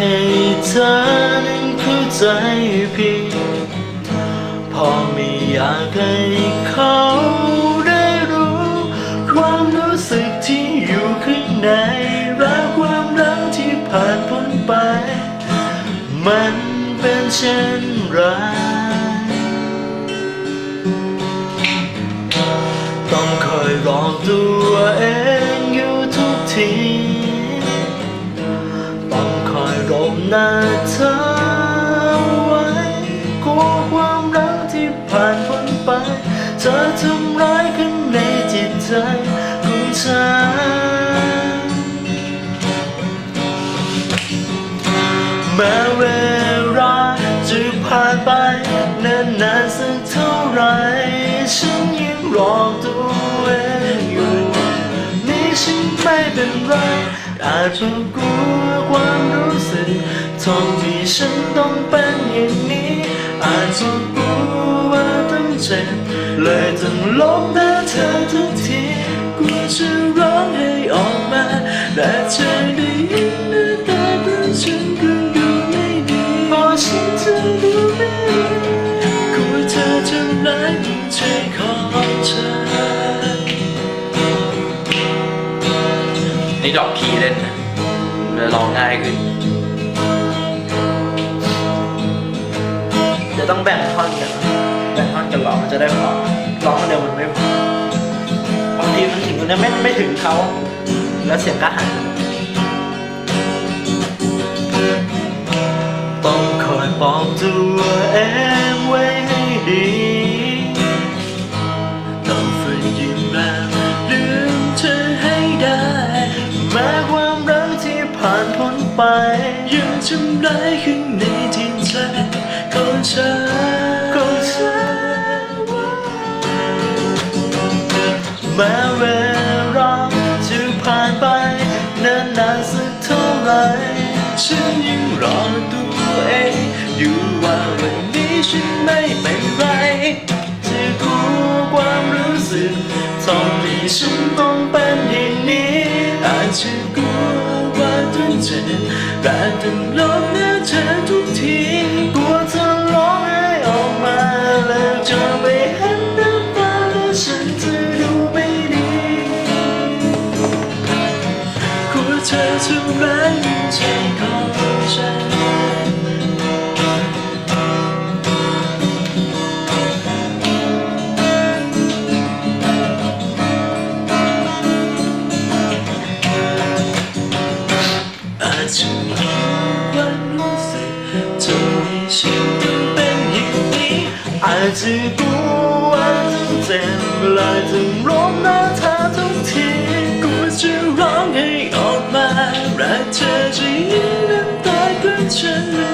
ให้เธอนั้นเข้าใจผิดพอไม่อยากให้เขาได้รู้ ความรู้สึกที่อยู่ข้างในรักความรักที่ผ่านพ้นไป มันเป็นเช่นไร จะทำร้ายข้างในจิตใจของฉันแม้เวลาจะผ่านไปนานนานๆสักเท่าไหรฉันยังรอตัวเองอยู่ นี่ฉันไม่เป็นไร อาจจะกลัวความรู้สึกทำให้ฉันต้องเป็นอย่างนี้ อาจจะกลัวว่า เจ็บเลยต้องลบหน้าเธอทุกทีกลัวจะร้องให้ออกมาแต่เธอได้ยินหน้าตาของฉันก็ดูไม่ดีเพราะฉันจะดูไม่ดีกลัวเธอจะร้ายใจของฉันนี่ดอกคีเล่นนะเลยร้องง่ายขึ้นเดี๋ยวต้องแบ่งท่อนกัน จะได้พอร้องคนเดียวมันไม่พอบางทีมันถึงมันไม่ไม่ถึงเขาแล้วเสียงก็หายต้องคอยปลอบตัวเองไว้ให้ดีต้องฝึกยิ้มแบบลืมเธอให้ได้แม้ความรักที่ผ่านพ้นไปยังทำร้ายข้างในที่ใจของฉัน แม้เวลาจะผ่านไปนานนานสักเท่าไหรฉันยังรอตัวเองอยู่ว่าวันนี้ฉันไม่เป็นไรจะกลัวความรู้สึกทำให้ฉันต้องเป็นอย่างนี้อาจจะกลัวว่าต้องเจ็บแต่ต้องลบ ทำร้ายใจของฉันอาจจะมีวามรู้สึกทำให้ฉันต้องเป็นอย่างนี้อาจจะกลัวว่าต้องเจ็บ ลยถึงร้องหน้าเธอทุกทีกูจะร้องให้ออกมารักเธอจะยินน้ำตาของฉันมัน